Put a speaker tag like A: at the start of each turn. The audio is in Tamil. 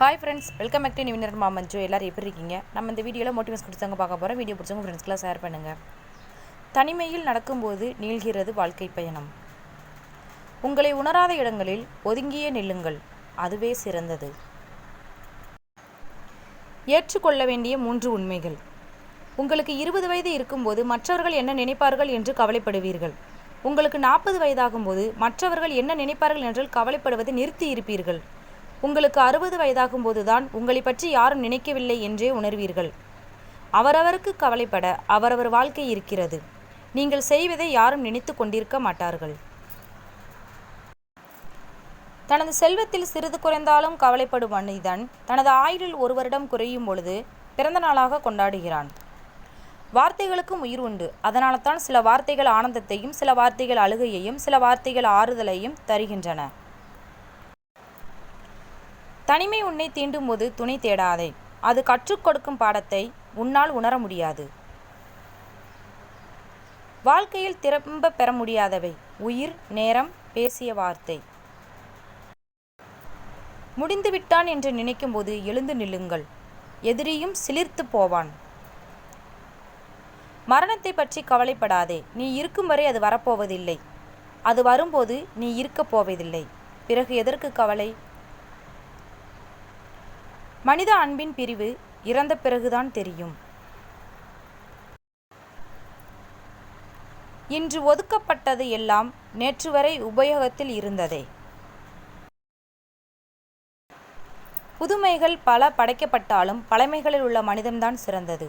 A: Hi friends welcome back to நிவினர் மாமஞ்சு எல்லோரும் எப்படி இருக்கீங்க? நம்ம இந்த வீடியோவில் மோட்டிவேஷன் கொடுத்தவங்க பார்க்க போகிறோம் வீடியோ பிடிச்சவங்க ஃப்ரெண்ட்ஸ்க்கெலாம் ஷேர் பண்ணுங்கள் தனிமையில் நடக்கும்போது நீள்கிறது வாழ்க்கை பயணம். உங்களை உணராத இடங்களில் ஒதுங்கியே நில்லுங்கள். அதுவே சிறந்தது. ஏற்றுக்கொள்ள வேண்டிய மூன்று உண்மைகள். உங்களுக்கு இருபது வயது இருக்கும்போது மற்றவர்கள் என்ன நினைப்பார்கள் என்று கவலைப்படுவீர்கள். உங்களுக்கு நாற்பது வயதாகும்போது மற்றவர்கள் என்ன நினைப்பார்கள் என்று கவலைப்படுவதை நிறுத்தி இருப்பீர்கள். உங்களுக்கு அறுபது வயதாகும் தான் உங்களை பற்றி யாரும் நினைக்கவில்லை என்றே உணர்வீர்கள். அவரவருக்கு கவலைப்பட அவரவர் வாழ்க்கை இருக்கிறது. நீங்கள் செய்வதை யாரும் நினைத்து கொண்டிருக்க மாட்டார்கள். தனது செல்வத்தில் சிறிது குறைந்தாலும் கவலைப்படும் மனிதன் தனது ஆயுளில் ஒரு வருடம் குறையும் பொழுது பிறந்த நாளாக கொண்டாடுகிறான். வார்த்தைகளுக்கும் உயிர் உண்டு. அதனால தான் சில வார்த்தைகள் ஆனந்தத்தையும் சில வார்த்தைகள் அழுகையையும் சில வார்த்தைகள் ஆறுதலையும் தருகின்றன. தனிமை உன்னை தீண்டும் போது துணை தேடாதே. அது கற்றுக் கொடுக்கும் பாடத்தை உன்னால் உணர முடியாது. வாழ்க்கையில் திரும்ப பெற முடியாதவை. உயிர் நேரம் பேசிய வார்த்தை. முடிந்துவிட்டான் என்று நினைக்கும்போது எழுந்து நில்லுங்கள். எதிரியும் சிலிர்த்து போவான். மரணத்தை பற்றி கவலைப்படாதே. நீ இருக்கும் வரை அது வரப்போவதில்லை. அது வரும்போது நீ இருக்கப் போவதில்லை. பிறகு எதற்கு கவலை? மனித அன்பின் பிரிவு இறந்த பிறகுதான் தெரியும். இன்று ஒதுக்கப்பட்டது எல்லாம் நேற்று வரை உபயோகத்தில் இருந்ததே. புதுமைகள் பல படைக்கப்பட்டாலும் பழமைகளில் உள்ள மனிதன்தான் சிறந்தது.